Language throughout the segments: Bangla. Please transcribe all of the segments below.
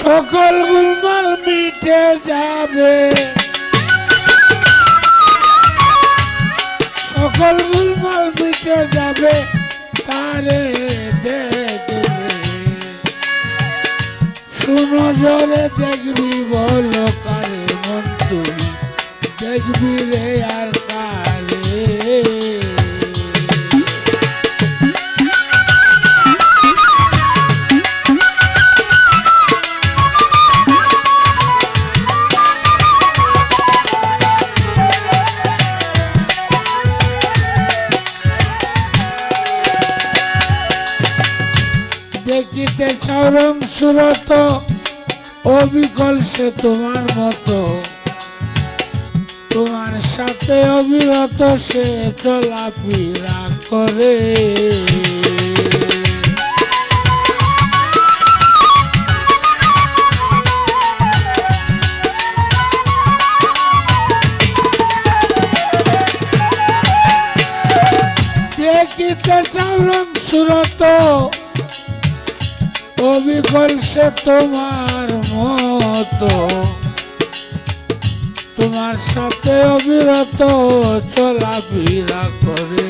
সকল গুলমাল মিটে যাবে। সকল গুলমাল মিটে যাবে তারে দেখবে। শুনো জোরে দেখবি বলো কারে মন তুই দেখবি রে আর চরম সুরত, অবিকল সে তোমার মতো। তোমার সাথে অবিরত সে চলাফেরা করে। দেখিতে চরম সুরত অবিকল সে তোমার মতো। তোমার সাথে অবিরত চলাফেরা করে।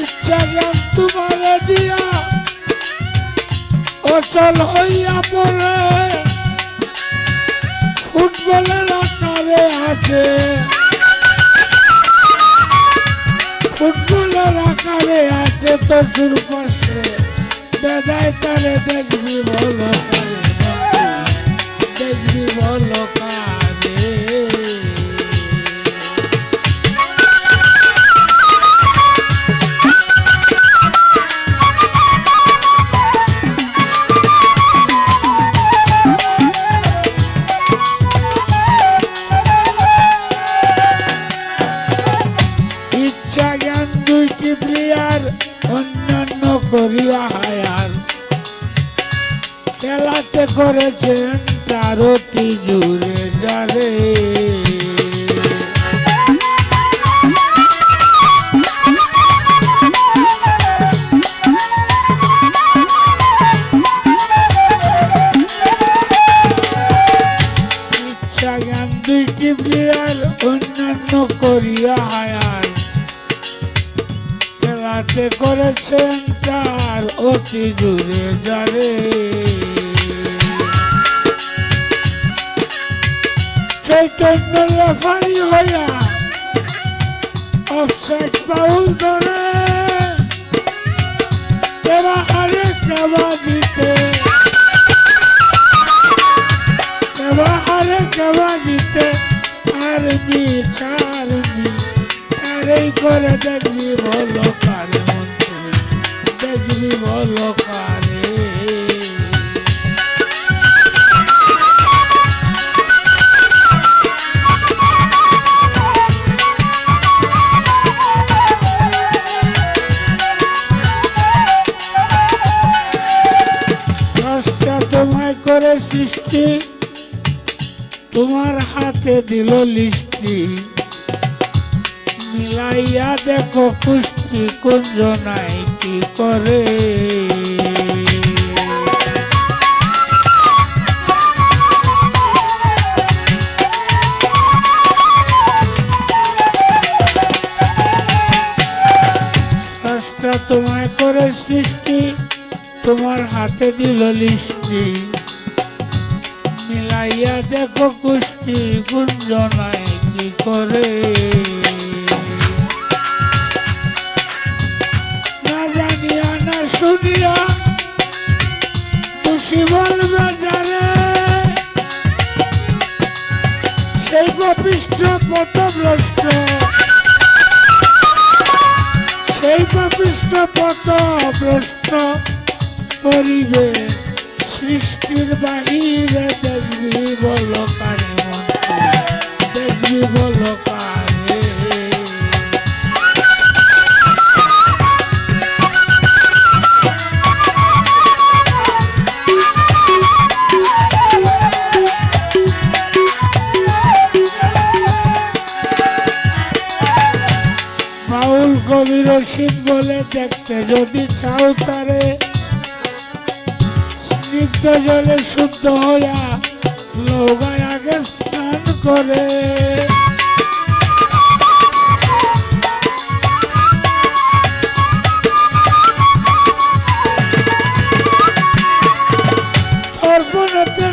ইচ্ছা জ্ঞান তোমার দিয়া অচল হইয়া পড়ে। ফুটবলের আকারে আছে। ফুটবলের আকারে আছে তো সুর পাশে। বেদায় তারে দেখবি বলো দেখবি বলো কারে করিয়া হায়ার। খেলাতে করেছেন চারটি জুড়ে যারে ইচ্ছা অন্যান্য করিয়া হায়ার। খেলাতে করেছেন তার অতি দূরে যারে চৈতন্য হইয়া অফসাইড ধরে। আরে দিতে কেবা আরে দিতে চারবি আরেই করে দেখবি বলো কারে তোমায় করে সৃষ্টি তোমার হাতে দিল লিষ্টি। মিলাইয়া দেখো পুষ্টি কুঞ্জ নাই, কি করে? তোমায় করে সৃষ্টি, তোমার হাতে দিল লিষ্টি। মিলাইয়া দেখো কুষ্টি গুঞ্জ নাই কি করে? না শুনিয়া খুশি সেই পাপিষ্ট পথভ্রষ্ট। সেই পাপিষ্ট পথভ্রষ্ট করিবে সৃষ্টির বাহিরে দেখবি বল কারে দেখবি বল কারে কবি রশিদ বলে দেখতে যদি চাও তারে। শান্ত জলে শুদ্ধ হইয়া নৌকায় আগে স্নান করে। অর্পণতে